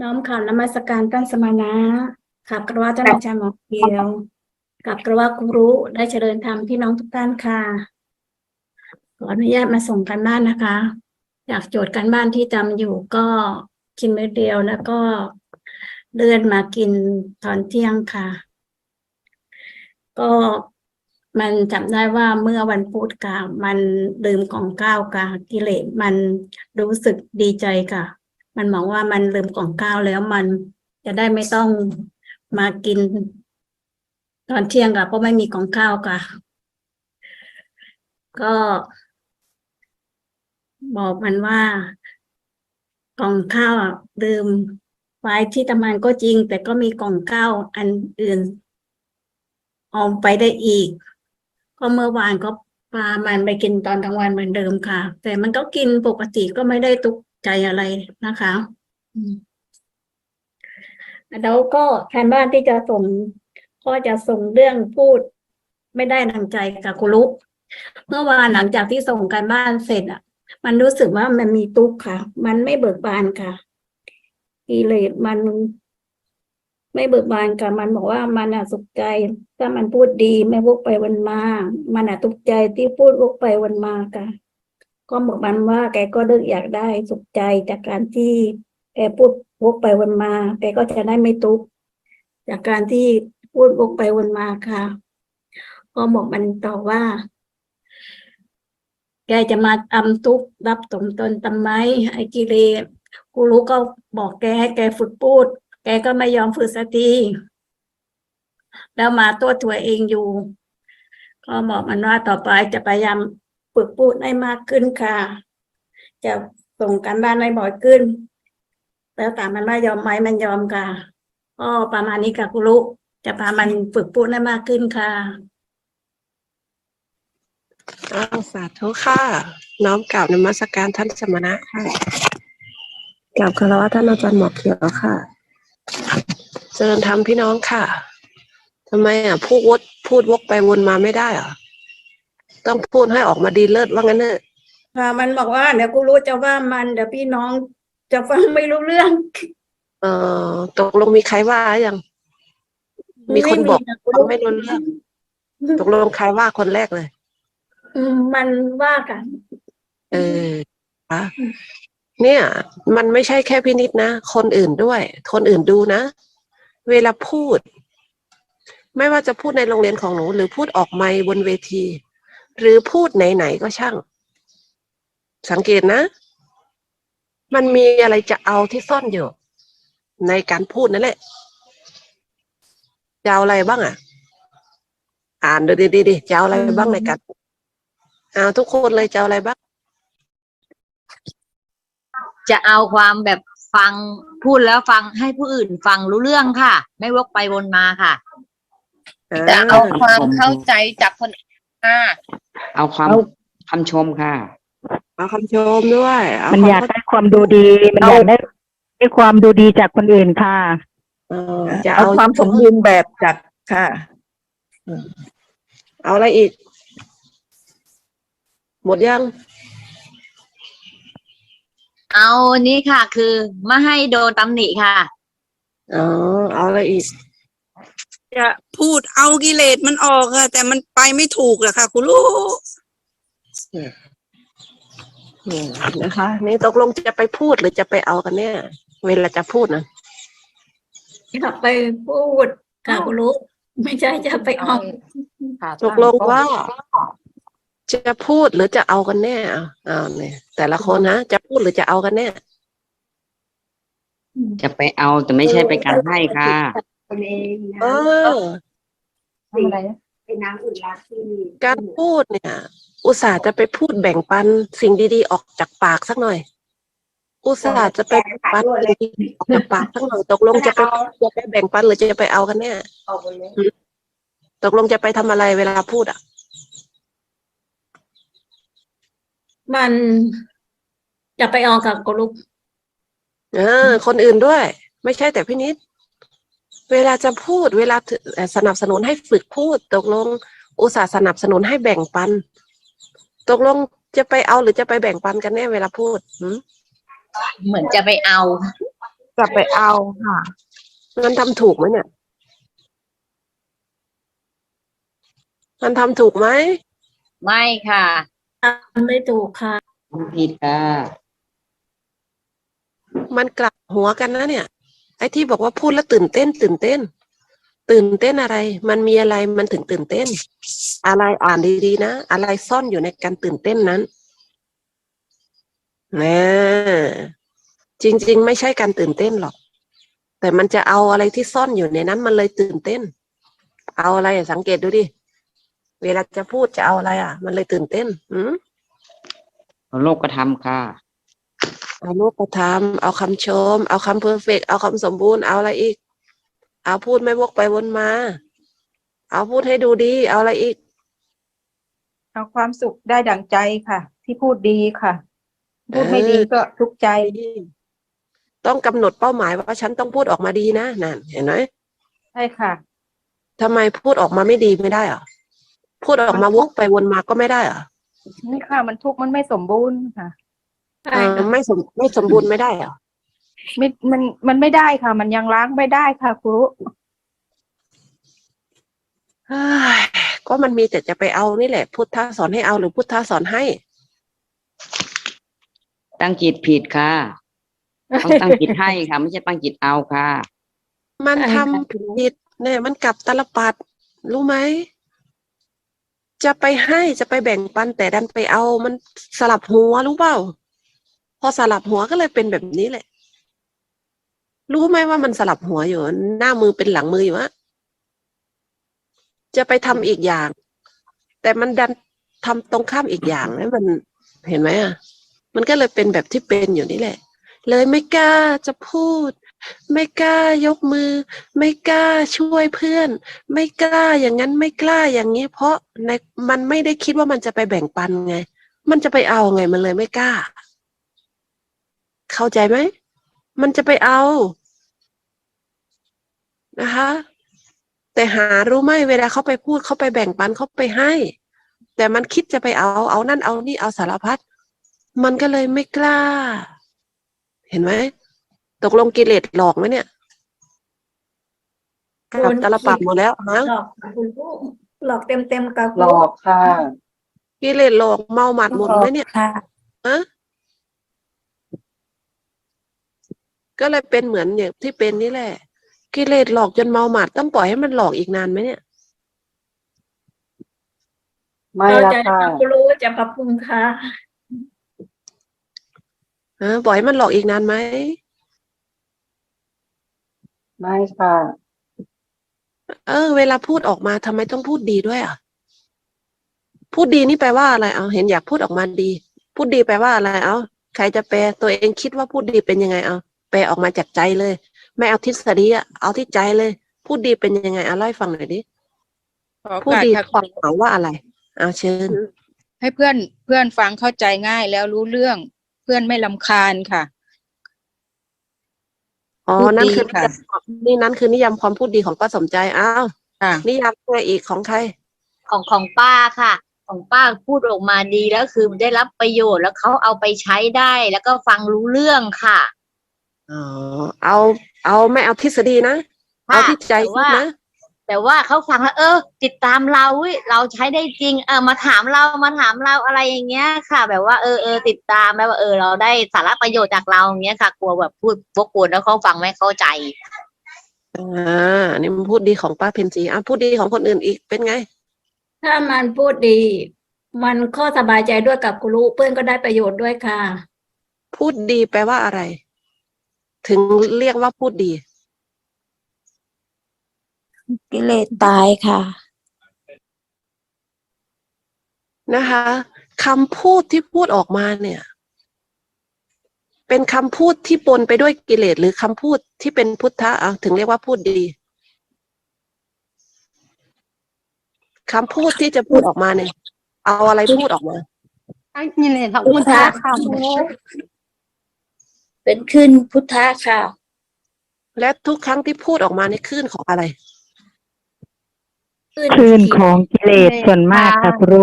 น้อมข่าวนมัสการท่านสมณะขับกระว่าท่านอาจารย์หมอเกียว กับกระว่าครูรู้ได้เจริญธรรมพี่น้องทุกท่านค่ะ ขออนุญาตมาส่งกันบ้านนะคะจากโจทย์การบ้านที่จำอยู่ก็กินมื้อเดียวแล้วก็เลื่อนมากินตอนเที่ยงค่ะ ก็มันจำได้ว่าเมื่อวันพุธค่ะ มันลืมของข้าวค่ะกิเลสมันรู้สึกดีใจค่ะ มันบอกว่ามันลืมของข้าวแล้วมันจะได้ไม่ต้องมากิน ตอนเที่ยงค่ะเพราะไม่มีของข้าวค่ะ ก็บอกมันว่ากล่องข้าวอะลืมไว้ที่ทำงานก็จริง แต่ก็มีกล่องข้าวอันอื่นเอาไปได้อีก ก็เมื่อวานก็พามันไปกินตอนกลางวันเหมือนเดิมค่ะ แต่มันก็กินปกติก็ไม่ได้ตุก ใจอะไรนะคะแล้วก็แทนบ้านที่จะส่งก็จะส่งเรื่องพูดไม่ได้ดังใจกับครูรุเมื่อวานหลังจากที่ส่งการบ้านเสร็จอะ มันรู้สึกว่ามันมีทุกข์ค่ะ มันไม่เบิกบานค่ะกิเลสมันไม่เบิกบานค่ะมันบอกว่ามันอะสุขใจ ถ้ามันพูดดีไม่วกไปวันมา มันอะทุกข์ใจที่พูดวกไปวันมาค่ะ ก็บอกมันว่า แกก็เลิกอยากได้สุขใจจากการที่แกพูดวกไปวนมา แกก็จะได้ไม่ทุกข์จากการที่พูดวกไปวนมาค่ะ ก็บอกมันต่อว่า แกจะมาทำทุกข์รับสมตนทำไมไอ้กิเลสกูรู้ก็บอกแกให้แกฝึกพูด แกก็ไม่ยอมฝึกสักทีแล้วมาตัวตัวเองอยู่ ก็บอกมันว่าต่อไปจะพยายาม ฝึกพูดให้มากขึ้นค่ะ จะส่งการบ้านให้บ่อยขึ้น แล้วแต่มันไม่ยอมไหมมันยอมค่ะก็ประมาณนี้ค่ะกูรู้จะพามันฝึกพูดให้มากขึ้นค่ะอ้าวสาธุค่ะ น้อมกราบนมัสการท่านสมณะค่ะกราบคารวะท่านอาจารย์หมอเขียวค่ะ เจริญธรรมพี่น้องค่ะทำไมอะพูดวดพูดวกไปวนมาไม่ได้อะ ต้องพูดให้ออกมาดีเลิศว่างั้นเนอะค่ะมันบอกว่าเดี๋ยวกูรู้จะว่ามันเดี๋ยวพี่น้องจะฟังไม่รู้เรื่อง เอ่อตกลงมีใครว่ายัง มีคนบอกนะฟังไม่รู้เรื่องตกลงใครว่าคนแรกเลย อืมมันว่ากัน เอออะเนี่ย มันไม่ใช่แค่พินิษนะ คนอื่นด้วย คนอื่นดูนะ เวลาพูด ไม่ว่าจะพูดในโรงเรียนของหนู หรือพูดออกไมค์บนเวที หรือพูดไหนๆก็ช่าง สังเกตนะ มันมีอะไรจะเอาที่ซ่อนอยู่ ในการพูดนั่นแหละจะเอาอะไรบ้างอะ อ่านดูดีๆดิจะเอาอะไรบ้างในการอ่าทุกคนเลยจะเอาอะไรบ้าง จะเอาความแบบฟังพูดแล้วฟังให้ผู้อื่นฟังรู้เรื่องค่ะ ไม่วกไปวนมาค่ะ จะเอาความเข้าใจจากคนอื่นมา เอาความคำชมค่ะ เอาคำชมด้วยเมันอยากควได้ความดูดี มันอยากได้ได้ความดูดีจากคนอื่นค่ะ เออจะเอาเอาความสมบูรณ์แบบจากค่ะ เอาอะไรอีก หมดยัง เอานี้ค่ะ คือไม่ให้โดนตำหนิค่ะ อ๋อ เอาอะไรอีก จะพูดเอากิเลสมันออกอะแต่มันไปไม่ถูกอะค่ะ คุณลูกอืมนะคะ นี่ตกลงจะไปพูดหรือจะไปเอากันเนี่ย เวลาจะพูดนะอยากไปพูดค่ะกูรู้ไม่ใช่จะไปออกตกลงว่าจะพูดหรือจะเอากันแน่อะอ้าวเนี่ย แต่ละคนนะจะพูดหรือจะเอากันแน่จะไปเอาแต่ไม่ใช่ไปการให้ค่ะ เออการพูดเนี่ย อุตส่าห์จะไปพูดแบ่งปันสิ่งดีๆ ออกจากปากสักหน่อย อุตส่าห์จะไปแบ่งปันสิ่งดีๆออกจากปากสักหน่อย ตกลงจะไปจะไปแบ่งปันหรือจะไปเอากันแน่ตกลงจะไปทำอะไรเวลาพูดอะ มันจะไปออกกับกูรู้เออ คนอื่นด้วย ไม่ใช่แต่พี่นิด เวลาจะพูดเวลาเอ่อสนับสนุนให้ฝึกพูด ตกลง อุตส่าห์สนับสนุนให้แบ่งปัน ตกลงจะไปเอาหรือจะไปแบ่งปันกันแน่เวลาพูดหืมเหมือนจะไปเอา จะไปเอาค่ะมันทำถูกไหมเนี่ย มันทำถูกไหม ไม่ค่ะไม่ถูกค่ะผิดค่ะ มันกลับหัวกันนะเนี่ย ไอ้ที่บอกว่าพูดแล้วตื่นเต้น ตื่นเต้น ตื่นเต้นอะไร มันมีอะไรมันถึงตื่นเต้น อะไรอ่านดีๆนะ อะไรซ่อนอยู่ในการตื่นเต้นนั้นนะจริง ๆ ไม่ใช่การตื่นเต้นหรอก แต่มันจะเอาอะไรที่ซ่อนอยู่ในนั้น มันเลยตื่นเต้น เอาอะไรสังเกตดูดิเวลาจะพูดจะเอาอะไรอะ มันเลยตื่นเต้น อืมโลกกระทำค่ะ เอารูปธรรม เอาคำชม เอาคำเพอร์เฟกเอาคำสมบูรณ์ เอาอะไรอีก เอาพูดไม่วกไปวนมา เอาพูดให้ดูดี เอาอะไรอีก เอาความสุขได้ดั่งใจค่ะ ที่พูดดีค่ะ พูดไม่เออดีก็ทุกข์ใจ ต้องกำหนดเป้าหมายว่าฉันต้องพูดออกมาดีนะนั่นเห็นไหมใช่ค่ะทำไมพูดออกมาไม่ดีไม่ได้เหรอพูดออกมาวกไปวนมาก็ไม่ได้เหรอนี่ค่ะ มันทุกข์มันไม่สมบูรณ์ค่ะ ใช่เออค่ะไม่สมไม่สมบูรณ์ไม่ได้เหรอไม่มันมันไม่ได้ค่ะ มันยังล้างไม่ได้ค่ะครูเฮ้ยก็มันมีแต่จะไปเอานี่แหละ พุทธะสอนให้เอาหรือพุทธะสอนให้ ตั้งจิตผิดค่ะ ต้องตั้งจิตให้ค่ะ ไม่ใช่ตั้งจิตเอาค่ะ มันทำผิดเนี่ยมันกลับตลปัดรู้ไหม จะไปให้จะไปแบ่งปันแต่ดันไปเอามันสลับหัวรู้เปล่า พอสลับหัวก็เลยเป็นแบบนี้แหละ รู้ไหมว่ามันสลับหัวอยู่ หน้ามือเป็นหลังมืออยู่อะจะไปทำอีกอย่าง แต่มันดันทำตรงข้ามอีกอย่างนะมันเห็นไหมอะ มันก็เลยเป็นแบบที่เป็นอยู่นี่แหละ เลยไม่กล้าจะพูด ไม่กล้ายกมือ ไม่กล้าช่วยเพื่อน ไม่กล้าอย่างนั้นไม่กล้าอย่างนี้ เพราะในมันไม่ได้คิดว่ามันจะไปแบ่งปันไง มันจะไปเอาไงมันเลยไม่กล้า เข้าใจไหม มันจะไปเอา นะคะ แต่หารู้ไหมเวลาเขาไปพูดเขาไปแบ่งปันเขาไปให้ แต่มันคิดจะไปเอาเอานั่นเอานี่เอาสารพัดมันก็เลยไม่กล้า เห็นไหมตกลงกิเลสหลอกไหมเนี่ยกลับตลปัดหมดแล้วฮะหลอกค่ะคุณผู้หลอกเต็มเต็มๆกับหลอกค่ะกิเลสหลอกเมาหมัดหมดไหมเนี่ยค่ะฮะ ก็เลยเป็นเหมือนอย่างที่เป็นนี่แหละกิเลสหลอกจนเมาหมัดต้องปล่อยให้มันหลอกอีกนานไหมเนี่ย ไม่เข้าละใจค่ะค่ะคุณรู้จะปรับปรุงค่ะฮะปล่อยให้มันหลอกอีกนานไหมไม่ค่ะ เออ เวลาพูดออกมาทำไมต้องพูดดีด้วยอะ พูดดีนี่แปลว่าอะไร เอาเห็นอยากพูดออกมาดี พูดดีแปลว่าอะไร เอาใครจะแปลตัวเองคิดว่าพูดดีเป็นยังไงเอา แปลออกมาจากใจเลย ไม่เอาทฤษฎีอะเอาที่ใจเลย พูดดีเป็นยังไงเอาเล่าให้ฟังหน่อยดิขอโอพูดกาสดีค่ะความหมายว่าอะไร เอาเชิญ ให้เพื่อนเพื่อนฟังเข้าใจง่ายแล้วรู้เรื่อง เพื่อนไม่ลำคาญค่ะอ๋อพูดนั่นดีคือค่ะนี่นั่นคือนิยามความพูดดีของป้าสมใจอ้าวค่ะนิยามอะไรอีกของใคร ของของป้าค่ะ ของป้าพูดออกมาดีแล้วคือได้รับประโยชน์แล้วเขาเอาไปใช้ได้ แล้วก็ฟังรู้เรื่องค่ะ อ๋อเอาเอาไม่เอาทฤษฎีนะ เอาที่ใจแต่คิดว่านะ แต่ว่าเขาฟังแล้วเออ ติดตามเราเว้ยเราใช้ได้จริง เออมาถามเรามาถามเราอะไรอย่างเงี้ยค่ะ แบบว่าเออเออติดตามแล้วว่าเออ เราได้สาระประโยชน์จากเราอย่างเงี้ยค่ะ กลัวแบบพูดวกวนแล้วเขาฟังไม่เข้าใจอ่านี่มันพูดดีของป้าเพนจีอะพูดดีของคนอื่นอีกเป็นไง ถ้ามันพูดดี มันก็สบายใจด้วยกับคุณรู้เพื่อนก็ได้ประโยชน์ด้วยค่ะ พูดดีแปลว่าอะไร ถึงเรียกว่าพูดดี กิเลสตายค่ะ นะคะคำพูดที่พูดออกมาเนี่ย เป็นคำพูดที่ปนไปด้วยกิเลสหรือคำพูดที่เป็นพุทธะอะถึงเรียกว่าพูดดีคำพูดที่จะพูดออกมาเนี่ย เอาอะไรพูดออกมากิเลสของพุทธะค่ะ เป็นขึ้นพุทธะค่ะ และทุกครั้งที่พูดออกมาในคลื่นของอะไร คลื่นของกิเลสส่วนมากค่ะครู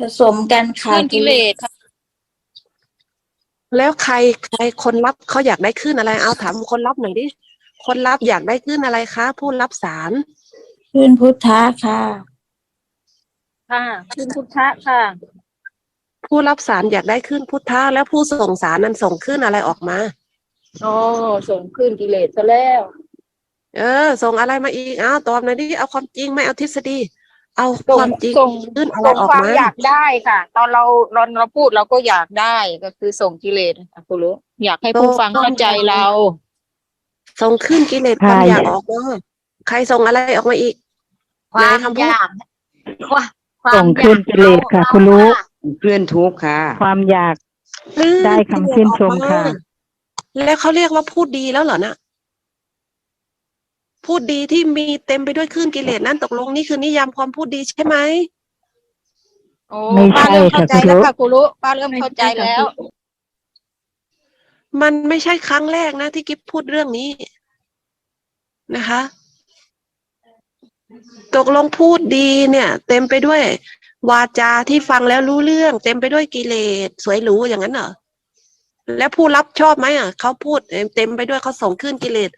ผสมกันค่ะเพื่อนกิเลสค่ะแล้วใครใครคนรับเขาอยากได้ขึ้นอะไร เอาถามคนรับหน่อยดิคนรับอยากได้ขึ้นอะไรคะผู้รับสารขึ้นพุทธะค่ะ ค่ะคุณพุทธะค่ะ ผู้รับสารอยากได้ขึ้นพุทธะแล้วผู้ส่งสารนั้นส่งขึ้นอะไรออกมาโอ้ส่งขึ้นกิเลสซะแล้ว เออ ส่งอะไรมาอีกเอาตอบหน่อยดิเอาความจริงไม่เอาทฤษฎีเอาคส่งวามจริงส่งขึ้นอะไรส่งออกความมาอยากได้ค่ะ ตอนเราเราเราพูดเราก็อยากได้ก็คือส่งกิเลสค่ะคุณรู้อยากให้ผู้ฟังเข้าใจเรา ส่งขึ้นกิเลสความอยากออกมาใครส่งอะไรออกมาอีกความไหนคำพูดอยากว่าความส่งขึ้นกิเลสค่ะ คุณรู้ เคลื่อนทุกข์ค่ะ ความอยากอืมได้คำชื่นชมค่ะ แล้วเขาเรียกว่าพูดดีแล้วเหรอนะพูดดีที่มีเต็มไปด้วยคลื่นกิเลสนั่นตกลงนี่คือนิยามความพูดดีใช่ไหมโอ้ไม่ป้าใช่เริ่มเข้าใจค่ะคุณรู้แล้วค่ะคุณรู้ป้าเริ่มเข้าใจแล้ว มันไม่ใช่ครั้งแรกนะที่กิฟพูดเรื่องนี้นะคะ ตกลงพูดดีเนี่ย เต็มไปด้วย วาจาที่ฟังแล้วรู้เรื่อง เต็มไปด้วยกิเลสสวยหรูอย่างนั้นเหรอแล้วผู้รับชอบไหมอะเขาพูดเต็มไปด้วยเขาส่งขึ้นกิเลส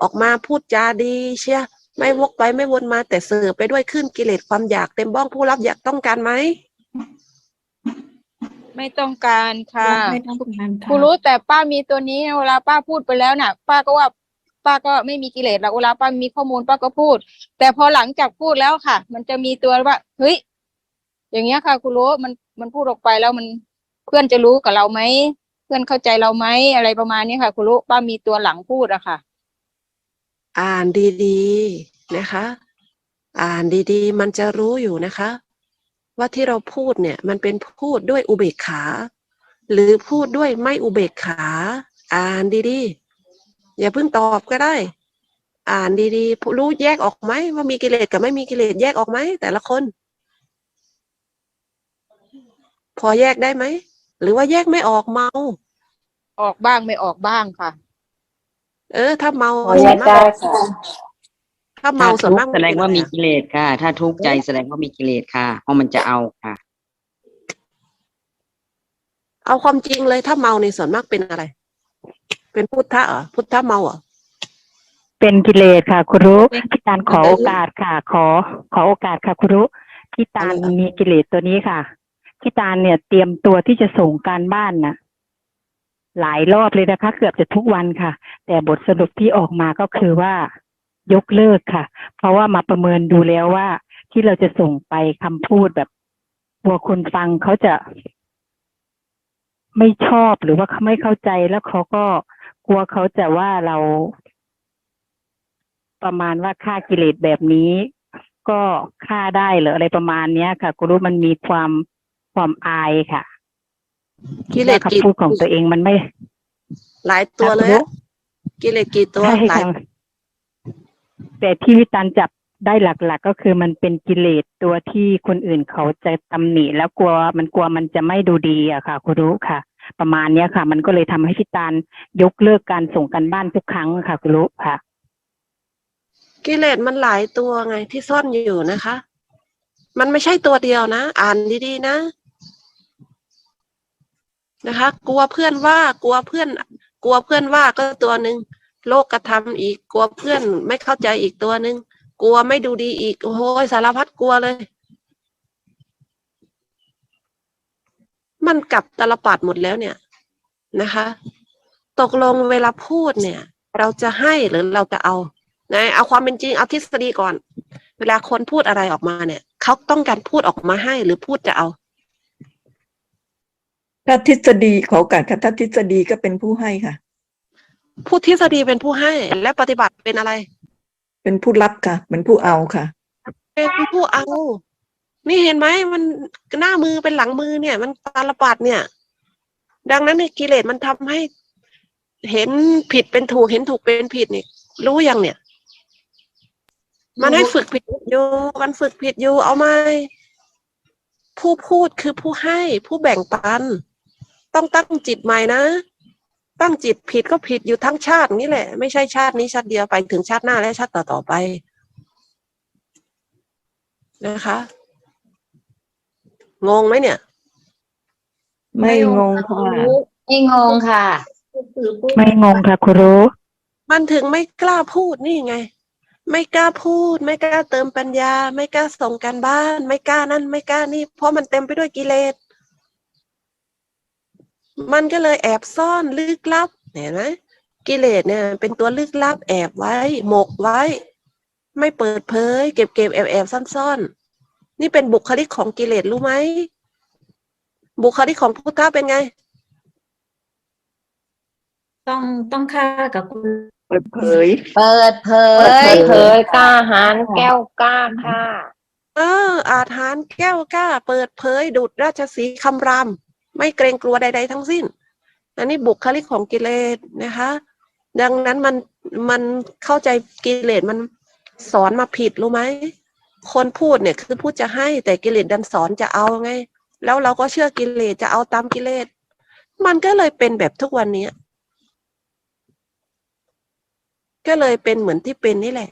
ออกมาพูดจาดี เชียไม่วกไปไม่วนมา แต่เสือไปด้วยขึ้นกิเลสความอยากเต็มบ้องผู้รับอยากต้องการไหมไม่ต้องการค่ะไม่ต้องการค่ะคุณรู้แต่ป้ามีตัวนี้เวลาป้าพูดไปแล้วน่ะ ป้าก็ว่าป้าก็ไม่มีกิเลสแล้วเวลาป้ามีข้อมูลป้าก็พูด แต่พอหลังจากพูดแล้วค่ะ มันจะมีตัวว่าเฮ้ย อย่างเงี้ยค่ะคุณรู้มันมันพูดออกไปแล้วมันเพื่อนจะรู้กับเราไหมเพื่อนเข้าใจเราไหมอะไรประมาณนี้ค่ะคุณรู้ป้ามีตัวหลังพูดอะค่ะ อ่านดีๆนะคะ อ่านดีๆ มันจะรู้อยู่นะคะ ว่าที่เราพูดเนี่ย มันเป็นพูดด้วยอุเบกขา หรือพูดด้วยไม่อุเบกขา อ่านดีๆ อย่าเพิ่งตอบก็ได้ อ่านดีๆ รู้แยกออกไหมว่ามีกิเลสกับไม่มีกิเลสแยกออกไหมแต่ละคน พอแยกได้ไหม หรือว่าแยกไม่ออกเมา ออกบ้างไม่ออกบ้างค่ะ เออ ถ้าเมาพอแยกได้ค่ะ ถ้าถ้าเมาส่วนทุกมากข์แสดงว่ามีกิเลสค่ะ ถ้าทุกข์ใจแสดงว่ามีกิเลสค่ะเพราะมันจะเอาค่ะ เอาความจริงเลยถ้าเมาในส่วนมากเป็นอะไร เป็นพุทธะเหรอพุทธะเมาเหรอ เป็นกิเลสค่ะคุณรู้เป็นพี่ตาลขอโอกาสค่ะ ขอ ขอโอกาสค่ะคุณรู้พี่ตาลอะไรอะมีกิเลสตัวนี้ค่ะ พี่ตาลเนี่ยเตรียมตัวที่จะส่งการบ้านนะหลายรอบเลยนะคะ เกือบจะทุกวันค่ะ แต่บทสรุปที่ออกมาก็คือว่ายกเลิกค่ะ เพราะว่ามาประเมินดูแล้วว่า ที่เราจะส่งไปคำพูดแบบกลัวคนฟังเขาจะ ไม่ชอบหรือว่าเขาไม่เข้าใจแล้วเขาก็กลัวเขาจะว่าเรา ประมาณว่าฆ่ากิเลสแบบนี้ ก็ฆ่าได้หรืออะไรประมาณเนี้ยค่ะกูรู้มันมีความ ความอายค่ะกิเลสว่ากี่คำพูดของตัวเองมันไม่ หลายตัวเลยครัอะบกิเลสกี่ตัวใช่หลายค่ะแต่ที่วิตาลจับได้หลักๆก็คือมันเป็นกิเลสตัวที่คนอื่นเขาจะตำหนิแล้วกลัวมันกลัวมันจะไม่ดูดีอะค่ะคุณรู้ค่ะ ประมาณเนี้ยค่ะ มันก็เลยทำให้พิตาลยกเลิกการส่งกันบ้านทุกครั้งค่ะคุณรู้ค่ะ กิเลสมันหลายตัวไงที่ซ่อนอยู่นะคะ มันไม่ใช่ตัวเดียวนะ อ่านดีๆนะ นะคะ กลัวเพื่อนว่ากลัวเพื่อน กลัวเพื่อนว่าก็ตัวหนึ่งโลกกระทำอีกกลัวเพื่อนไม่เข้าใจอีกตัวหนึ่งกลัวไม่ดูดีอีกโอ้โหสารพัดกลัวเลย มันกลับตลปัดหมดแล้วเนี่ยนะคะ ตกลงเวลาพูดเนี่ย เราจะให้หรือเราจะเอานะเอาความเป็นจริงเอาทฤษฎีก่อน เวลาคนพูดอะไรออกมาเนี่ยเขาต้องการพูดออกมาให้หรือพูดจะเอา ถ้าทฤษฎีขอโอกาสค่ะถ้าทฤษฎีก็เป็นผู้ให้ค่ะพูดทฤษฎีเป็นผู้ให้และปฏิบัติเป็นอะไร เป็นผู้รับค่ะเป็นผู้เอาค่ะ เป็นผู้เอา นี่เห็นไหมมันหน้ามือเป็นหลังมือเนี่ย มันตาลปัดเนี่ย ดังนั้นเนี่ยกิเลสมันทำให้ เห็นผิดเป็นถูกเห็นถูกเป็นผิดนี่รู้ยังเนี่ย มันให้ฝึกผิดอยู่มันฝึกผิดอยู่เอาไหมผู้พูดคือผู้ให้ผู้แบ่งปัน ต้องตั้งจิตใหม่นะ ตั้งจิตผิดก็ผิดอยู่ทั้งชาตินี่แหละ ไม่ใช่ชาตินี้ชาติเดียวไปถึงชาติหน้าและชาติต่อๆไปนะคะงงไหมเนี่ย ไม่งงค่ะรู้ไอไม่งงค่ะสื่อพูดไม่งงค่ะครูมันถึงไม่กล้าพูดนี่ไง ไม่กล้าพูด ไม่กล้าเติมปัญญา ไม่กล้าส่งการบ้าน ไม่กล้านั่น ไม่กล้านี่ เพราะมันเต็มไปด้วยกิเลส มันก็เลยแอบซ่อนลึกลับเห็นไหมกิเลสเนี่ยเป็นตัวลึกลับแอบไว้ หมกไว้ ไม่เปิดเผย เก็บเก็บแอบแอบซ่อนซ่อนๆนี่เป็นบุคลิกของกิเลสรู้ไหม บุคลิกของพุทธะเป็นไง ต้องต้องค่ากับคุณเปิดเผย เปิดเผเปิดยเผยกล้าหาญแก้วกล้าค่ะ เออ อาถรรพ์แก้วกล้า เปิดเผยดุดราชสีห์คำราม ไม่เกรงกลัวใด ๆ ทั้งสิ้น อันนี้บุคลิกของกิเลสนะคะ ดังนั้นมันมันเข้าใจกิเลสมันสอนมาผิดรู้ไหมคนพูดเนี่ยคือพูดจะให้แต่กิเลสดันสอนจะเอาไง แล้วเราก็เชื่อกิเลสจะเอาตามกิเลสมันก็เลยเป็นแบบทุกวันนี้ก็เลยเป็นเหมือนที่เป็นนี่แหละ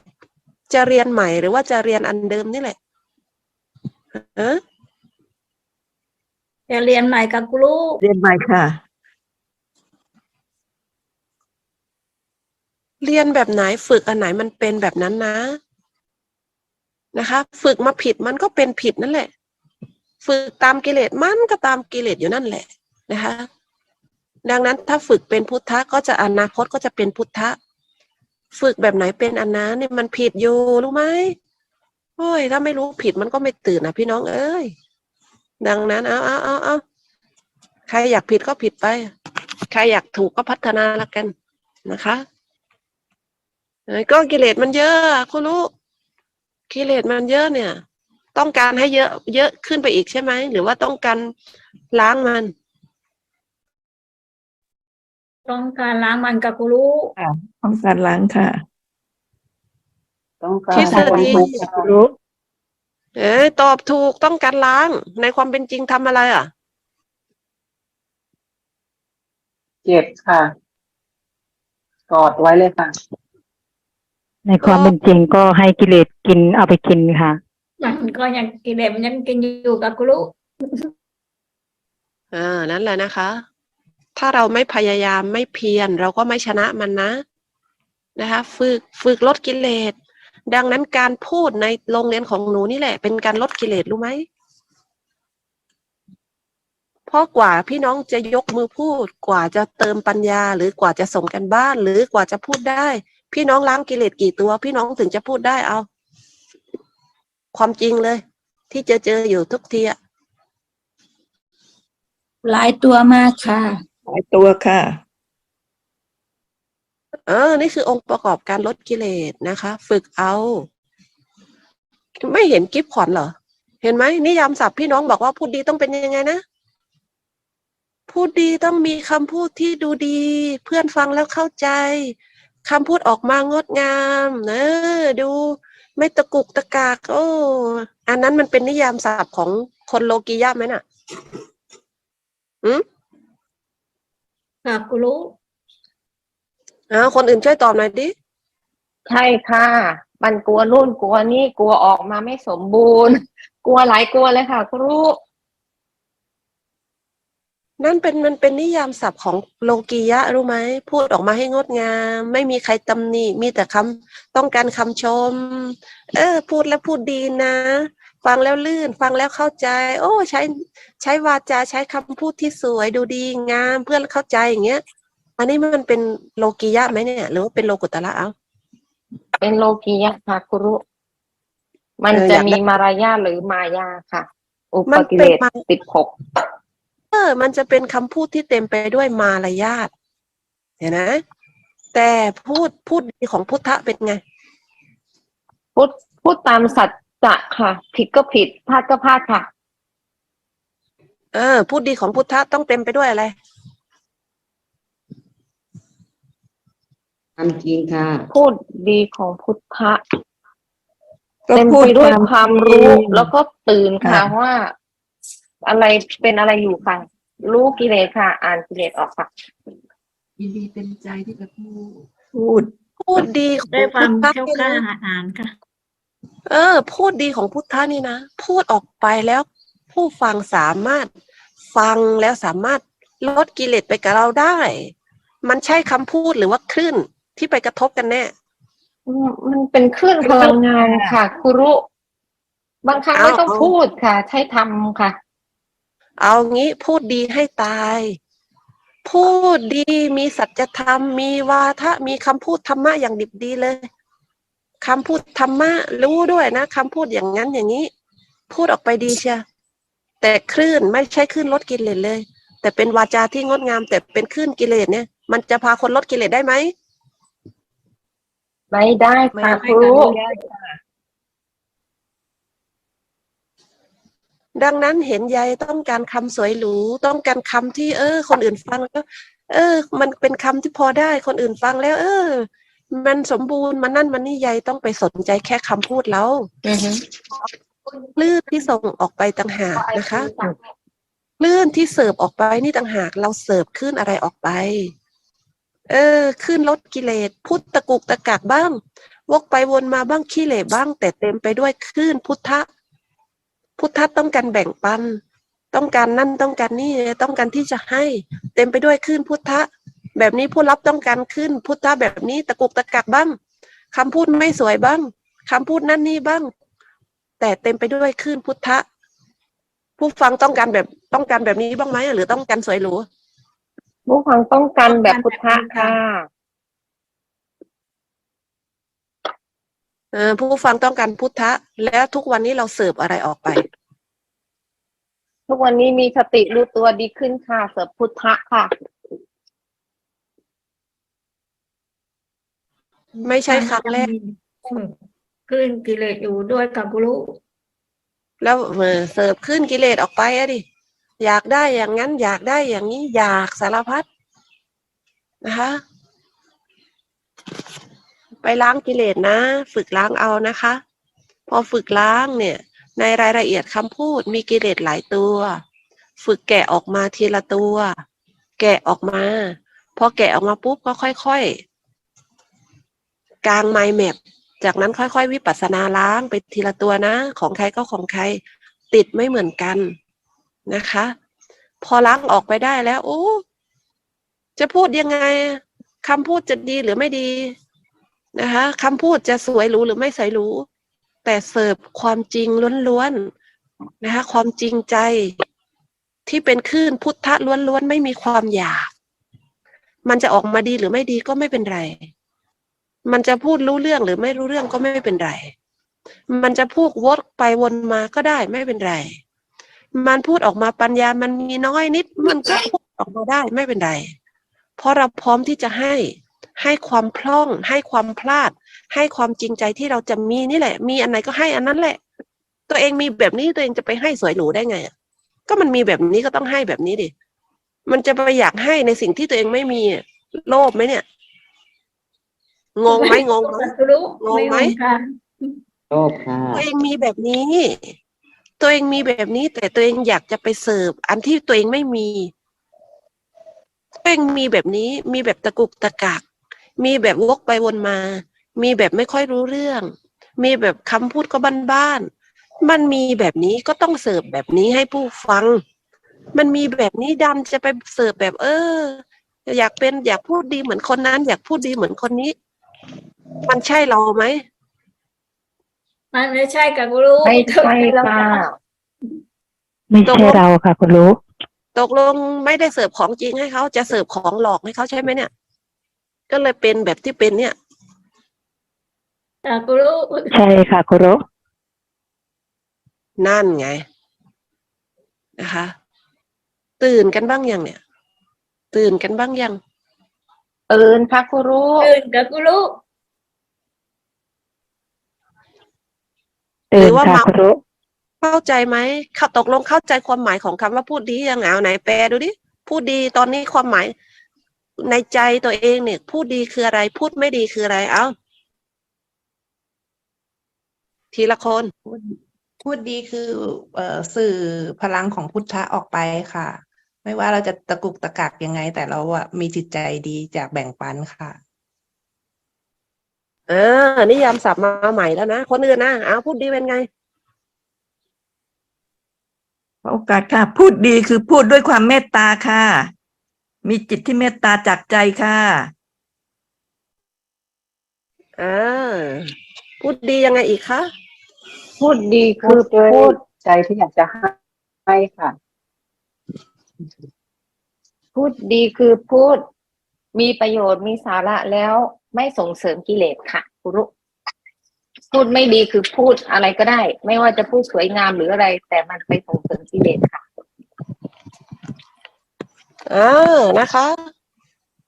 จะเรียนใหม่หรือว่าจะเรียนอันเดิมนี่แหละ เออ จะเรียนใหม่กับครูเรียนใหม่ค่ะ เรียนแบบไหนฝึกอันไหนมันเป็นแบบนั้นนะ นะคะ ฝึกมาผิดมันก็เป็นผิดนั่นแหละ ฝึกตามกิเลสมันก็ตามกิเลสอยู่นั่นแหละนะคะ ดังนั้นถ้าฝึกเป็นพุทธะก็จะอนาคตก็จะเป็นพุทธะฝึกแบบไหนเป็นอันนั้นเนี่ยมันผิดอยู่รู้ไหมโอ้ยถ้าไม่รู้ผิดมันก็ไม่ตื่นนะพี่น้องเอ้ย ดังนั้นเอาเอาเอาเอาใครอยากผิดก็ผิดไป ใครอยากถูกก็พัฒนาละกันนะคะเอ้ยก็กิเลสมันเยอะอะคุณรู้กิเลสมันเยอะเนี่ย ต้องการให้เยอะ เยอะขึ้นไปอีกใช่ไหม หรือว่าต้องการล้างมัน ต้องการล้างมันกับครูต้องการล้างค่ะ ต้องการทฤษฎีครู เอ้ยตอบถูกต้องการล้าง ในความเป็นจริงทำอะไรอะ เจ็บค่ะ กอดไว้เลยค่ะ ในความเป็นจริงก็ให้กิเลสกินเอาไปกินค่ะ มันก็ยังกิเลสมันยังกินอยู่กับครูเออนั่นแหละนะคะ ถ้าเราไม่พยายามไม่เพียรเราก็ไม่ชนะมันนะนะคะ ฝึกฝึกลดกิเลส ดังนั้นการพูดในโรงเรียนของหนูนี่แหละ เป็นการลดกิเลสรู้ไหมเพราะกว่าพี่น้องจะยกมือพูดกว่าจะเติมปัญญา หรือกว่าจะส่งกันบ้าน หรือกว่าจะพูดได้ พี่น้องล้างกิเลสกี่ตัว พี่น้องถึงจะพูดได้เอา ความจริงเลย ที่เจอเจออยู่ทุกทีอะหลายตัวมากค่ะ หลายตัวค่ะ เออ นี่คือองค์ประกอบการลดกิเลสนะคะ ฝึกเอา ไม่เห็นกิฟขวัญเหรอ เห็นไหมนิยามศัพท์พี่น้องบอกว่าพูดดีต้องเป็นยังไงนะ พูดดีต้องมีคำพูดที่ดูดี เพื่อนฟังแล้วเข้าใจคำพูดออกมางดงามเออดูไม่ตะกุกตะกากโอ้อันนั้นมันเป็นนิยามศัพท์ของคนโลกียะไหมน่ะอืมกับครู อ้าวคนอื่นช่วยตอบหน่อยดิ ใช่ค่ะ มันกลัวนู่นกลัวนี่กลัวออกมาไม่สมบูรณ์ กลัวหลายกลัวเลยค่ะ ครู นั่นเป็นมันเป็นนิยามศัพท์ของโลกียะรู้ไหม พูดออกมาให้งดงาม ไม่มีใครตำหนิมีแต่คำต้องการคำชม เออ พูดแล้วพูดดีนะ ฟังแล้วลื่น ฟังแล้วเข้าใจ โอ้ ใช้ใช้วาจาใช้คำพูดที่สวยดูดีงาม เพื่อนเข้าใจอย่างเงี้ย อันนี้มันเป็นโลกียะไหมเนี่ย หรือว่าเป็นโลกุตระเอาเป็นโลกียะค่ะครูมันเออจะอยากได้มีมารยาทหรือมายาค่ะ อุมัปนกิเป็เลนสมาสิบหกเออ มันจะเป็นคำพูดที่เต็มไปด้วยมารยาทเห็นไหมแต่พูดพูดดีของพุทธะเป็นไง พูดพูดตามสัจจะค่ะ ผิดก็ผิดพลาดก็พลาดค่ะ เออ พูดดีของพุทธะต้องเต็มไปด้วยอะไร ทำจริงค่ะ พูดดีของพุทธะก็เต็มพูไปดด้วยตามความจรู้งแล้วก็ตื่นค่ะค่ะ ว่า อะไรเป็นอะไรอยู่ค่ะ รู้กิเลสค่ะ อ่านกิเลสออกค่ะ ยินดีเต็มใจที่จะพูดพูด พูดดีของได้ความพุทธะเชี่ยวนี่กล้านะอ่านค่ะ เออ พูดดีของพุทธะนี่นะ พูดออกไปแล้ว ผู้ฟังสามารถฟังแล้วสามารถลดกิเลสไปกับเราได้ มันใช่คำพูดหรือว่าคลื่น ที่ไปกระทบกันแน่อืมมันเป็นคลื่นพลังงานค่ะครูรุ บางครั้งเอาไม่ต้องเอาพูดค่ะ ใช้ทำค่ะ เอางี้พูดดีให้ตาย พูดดีมีสัจธรรม มีวาทะมีคำพูดธรรมะอย่างดิบดีเลยคำพูดธรรมะรู้ด้วยนะคำพูดอย่างนั้นอย่างนี้ พูดออกไปดีเชียแต่คลื่นไม่ใช่คลื่นลดกิเลสเลย แต่เป็นวาจาที่งดงาม แต่เป็นคลื่นกิเลสเนี่ย มันจะพาคนลดกิเลสได้ไหม ไม่ได้ค่ะครูรุดังนั้นเห็นยายต้องการคำสวยหรู ต้องการคำที่ เออ คนอื่นฟังแล้ว เออ มันเป็นคำที่พอได้ คนอื่นฟังแล้ว เออ มันสมบูรณ์มันนั่นมันนี่ยายต้องไปสนใจแค่คำพูดแล้วอือฮึคลื่นที่ส่งออกไปต่างหากนะคะ คลื่นที่เสิร์ฟออกไปนี่ต่างหากเราเสิร์ฟคลื่นอะไรออกไป เออคลื่นลดกิเลสพุทธตะกุกตะกักบ้าง วกไปวนมาบ้างขี้เหร่บ้าง แต่เต็มไปด้วยคลื่นพุทธะ พุทธะต้องการแบ่งปัน ต้องการนั่นต้องการนี่ต้องการที่จะให้ เต็มไปด้วยคลื่นพุทธะ แบบนี้ผู้รับต้องการขึ้นพุทธะแบบนี้ตะกุกตะกักบ้างคำพูดไม่สวยบ้างคำพูดนั่นนี่บ้าง แต่เต็มไปด้วยคลื่นพุทธะ ผู้ฟังต้องการแบบต้องการแบบนี้บ้างไหมหรือต้องการสวยหรู ผู้ฟังต้องการแบบพุทธะค่ะเออผู้ฟังต้องการพุทธะ แล้วทุกวันนี้เราเสิร์ฟอะไรออกไป ทุกวันนี้มีสติรู้ตัวดีขึ้นค่ะ เสิร์ฟพุทธะค่ะ ไม่ใช่ครั้งแรกคลื่นกิเลสอยู่ด้วยกับกุรุแล้วเออเสิร์ฟขึ้นกิเลสออกไปอะดิ อยากได้อย่างนั้น อยากได้อย่างนี้อยากสารพัดนะคะ ไปล้างกิเลสนะ ฝึกล้างเอานะคะ พอฝึกล้างเนี่ย ในรายละเอียดคำพูดมีกิเลสหลายตัว ฝึกแกะออกมาทีละตัว แกะออกมา พอแกะออกมาปุ๊บก็ค่อยๆกลางไมล์แมปจากนั้นค่อย ๆ วิปัสสนาล้างไปทีละตัวนะ ของใครก็ของใคร ติดไม่เหมือนกัน นะคะ พอล้างออกไปได้แล้ว โอ้จะพูดยังไงคำพูดจะดีหรือไม่ดีนะคะคำพูดจะสวยหรูหรือไม่สวยหรูแต่เสิร์ฟความจริงล้วนๆนะคะความจริงใจที่เป็นคลื่นพุทธะล้วนๆไม่มีความอยาก มันจะออกมาดีหรือไม่ดีก็ไม่เป็นไร มันจะพูดรู้เรื่องหรือไม่รู้เรื่องก็ไม่เป็นไร มันจะพูดวกไปวนมาก็ได้ไม่เป็นไร มันพูดออกมาปัญญามันมีน้อยนิด มันก็พูดออกมาได้ไม่เป็นไรเพราะเราพร้อมที่จะให้ให้ความพร่อง ให้ความพลาด ให้ความจริงใจที่เราจะมีนี่แหละ มีอันไหนก็ให้อันนั้นแหละ ตัวเองมีแบบนี้ตัวเองจะไปให้สวยหรูได้ไงก็มันมีแบบนี้ก็ต้องให้แบบนี้ดิมันจะไปอยากให้ในสิ่งที่ตัวเองไม่มีโลภไหมเนี่ยงงไหมงงไหมงงไหมโลภค่ะตัวเองมีแบบนี้ ตัวเองมีแบบนี้ แต่ตัวเองอยากจะไปเสิร์ฟอันที่ตัวเองไม่มีตัวเองมีแบบนี้มีแบบตะกุกตะกัก มีแบบวกไปวนมา มีแบบไม่ค่อยรู้เรื่อง มีแบบคำพูดก็บ้านๆมันมีแบบนี้ก็ต้องเสิร์ฟแบบนี้ให้ผู้ฟัง มันมีแบบนี้ดันจะไปเสิร์ฟแบบ เออ อยากเป็นอยากพูดดีเหมือนคนนั้น อยากพูดดีเหมือนคนนี้ มันใช่เราไหม มันไม่ใช่กับกุรุไม่ใช่ค่ะไม่ใช่เราค่ะคุณรู้ตกลงไม่ได้เสิร์ฟของจริงให้เขาจะเสิร์ฟของหลอกให้เขาใช่ไหมเนี่ย ก็เลยเป็นแบบที่เป็นเนี่ยกับกุรุใช่ค่ะคุณรู้นั่นไงนะคะ ตื่นกันบ้างยังเนี่ย ตื่นกันบ้างยังตื่นค่ะครูรุตื่นกับกุรุตื่ หรืนอว่าค่ะเมาคุณรู้เข้าใจไหมเข้าตกลงเข้าใจความหมายของคำว่าพูดดียังเอาไหนแปลดูดิพูดดีตอนนี้ความหมาย ในใจตัวเองเนี่ย พูดดีคืออะไร พูดไม่ดีคืออะไร เอาทีละคนพูดดีคือเอ่อสื่อพลังของพุทธะออกไปค่ะ ไม่ว่าเราจะตะกุกตะกักยังไง แต่เราอะมีจิตใจดีจากแบ่งปันค่ะเออนิยามศัพท์มาใหม่แล้วนะ คนอื่นนะเอาพูดดีเป็นไงโอกาสค่ะ พูดดีคือพูดด้วยความเมตตาค่ะ มีจิตที่เมตตาจากใจค่ะ อ่า พูดดียังไงอีกคะ พูดดีคือพูดใจที่อยากจะให้ค่ะ พูดดีคือพูด มีประโยชน์มีสาระแล้ว ไม่ส่งเสริมกิเลสค่ะครูรุพูดไม่ดีคือพูดอะไรก็ได้ ไม่ว่าจะพูดสวยงามหรืออะไร แต่มันไปส่งเสริมกิเลสค่ะอ่านะคะ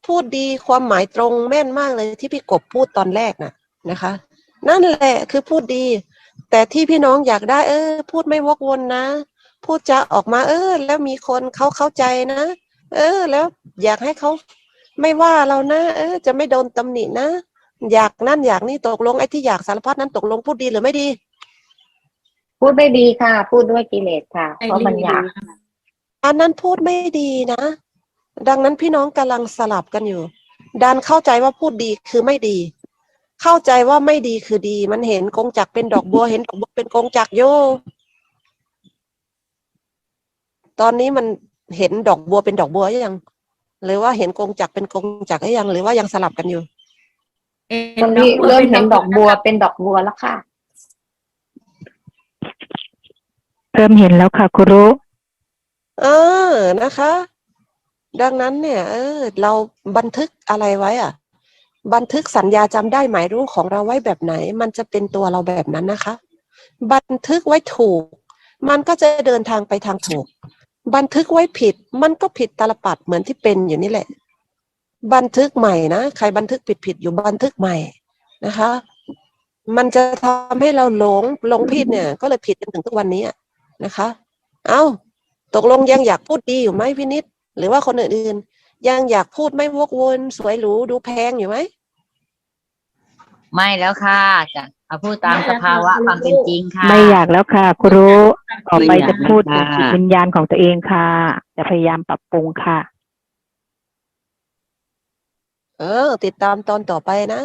พูดดีความหมายตรงแม่นมากเลยที่พี่กบพูดตอนแรกน่ะนะคะ นั่นแหละคือพูดดี แต่ที่พี่น้องอยากได้ เออ พูดไม่วกวนนะ พูดจะออกมา เออ แล้วมีคนเขาเข้าใจนะ เออ แล้วอยากให้เขา ไม่ว่าเรานะเออจะไม่โดนตำหนินะอยากนั่นอยากนี่ตกลงไอ้ที่อยากสารพัดนั้นตกลงพูดดีหรือไม่ดี พูดไม่ดีค่ะ พูดด้วยกิเลสค่ะ เพราะมันอยากอันนั้นพูดไม่ดีนะ ดังนั้นพี่น้องกำลังสลับกันอยู่ ดันเข้าใจว่าพูดดีคือไม่ดี เข้าใจว่าไม่ดีคือดี มันเห็นกงจักรเป็นดอกบัวเห็นดอกบัวเป็นกงจักรโยตอนนี้มันเห็นดอกบัวเป็นดอกบัวหรือยัง หรือว่าเห็นกงจักรเป็นกงจักรหรือยังหรือว่ายังสลับกันอยู่ ตอนนี้เริ่มเห็นดอกบัวเป็นดอกบัวแล้วค่ะ เริ่มเห็นแล้วค่ะครูรุเออนะคะ ดังนั้นเนี่ย เออ เราบันทึกอะไรไว้อะ บันทึกสัญญาจำได้หมายรู้ของเราไว้แบบไหน มันจะเป็นตัวเราแบบนั้นนะคะ บันทึกไว้ถูก มันก็จะเดินทางไปทางถูก บันทึกไว้ผิดมันก็ผิดตาลปัดเหมือนที่เป็นอยู่นี่แหละ บันทึกใหม่นะใครบันทึกผิดผิดอยู่บันทึกใหม่นะคะ มันจะทำให้เราหลงหลงผิดเนี่ย ก็เลยผิดจนถึงทุกวันนี้นะคะ เอ้าตกลงยังอยากพูดดีอยู่ไหมพี่นิดหรือว่าคนอื่นๆยังอยากพูดไม่วกวนสวยหรูดูแพงอยู่ไหมไม่แล้วค่ะจะ เอาพูดตามสภาวะความเป็นจริงค่ะ ไม่อยากแล้วค่ะครูรุต่อไปไม่อยากจะพูดถึงค่ะจิตวิญญาณของตัวเองค่ะ จะพยายามปรับปรุงค่ะ เออ ติดตามตอนต่อไปนะ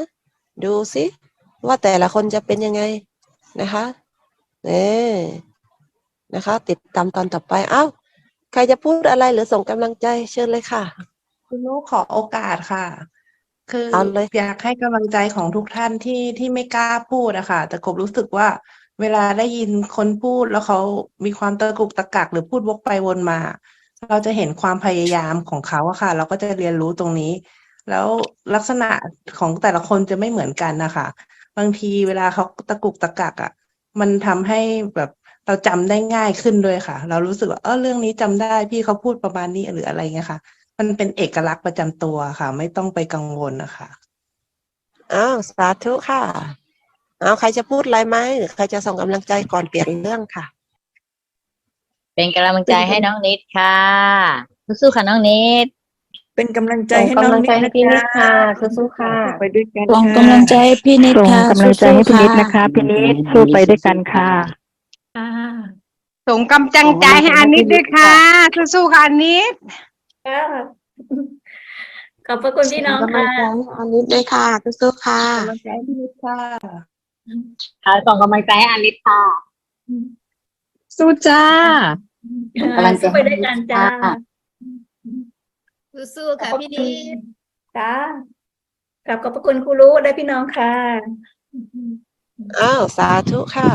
ดูสิว่าแต่ละคนจะเป็นยังไงนะคะเออนะคะ ติดตามตอนต่อไป เอ้า ใครจะพูดอะไรหรือส่งกำลังใจเชิญเลยค่ะ คุณลูกขอโอกาสค่ะ คือเอาเลย อยากให้กำลังใจของทุกท่านที่ที่ไม่กล้าพูดอะค่ะแต่กบรู้สึกว่า เวลาได้ยินคนพูดแล้วเขามีความตะกุกตะกักหรือพูดวกไปวนมา เราจะเห็นความพยายามของเขาอะค่ะ เราก็จะเรียนรู้ตรงนี้ แล้วลักษณะของแต่ละคนจะไม่เหมือนกันนะคะบางทีเวลาเขาตะกุกตะกักอะมันทำให้แบบเราจำได้ง่ายขึ้นด้วยค่ะ เรารู้สึกว่าเออเรื่องนี้จำได้พี่เขาพูดประมาณนี้หรืออะไรเงี้ยค่ะ มันเป็นเอกลักษณ์ประจำตัวค่ะ ไม่ต้องไปกังวลนะคะอ้าวสาธุค่ะเอาใครจะพูดอะไรไหมหรือใครจะส่งกำลังใจก่อนเปลี่ยนเรื่องค่ะ เป็นกำลังใจให้น้องนิดค่ะสู้ๆค่ะน้องนิด เป็นกำลังใจส่งให้น้องกำลังนิใจดให้นะพี่นิดคะค่ะสู้ๆค่ะ ไปด้วยกันส่งค่ะกำลังใจให้พี่นิดส่งค่ะกำลังใจให้พี่นิดสู้ๆนะคะพี่นิดสู้ไปด้วยกันค่ะค่ะส่งกำลังใจให้อันนิดด้วยค่ะสู้ๆค่ะอันนิด ค่ะขอบพระคุณพี่น้องค่ะอันนี้ด้วยค่ะสู้ๆค่ะกำลังใจให้พี่นิดค่ะค่ะส่งกำลังใจให้อันนิดค่ะสู้จ้ากำลังใจสู้ไปด้วยกันจ้าค่ะสู้ๆค่ะพี่นิดจ้าขอบขอบพระคุณครูรู้และพี่น้องค่ะอ้าวสาธุค่ะ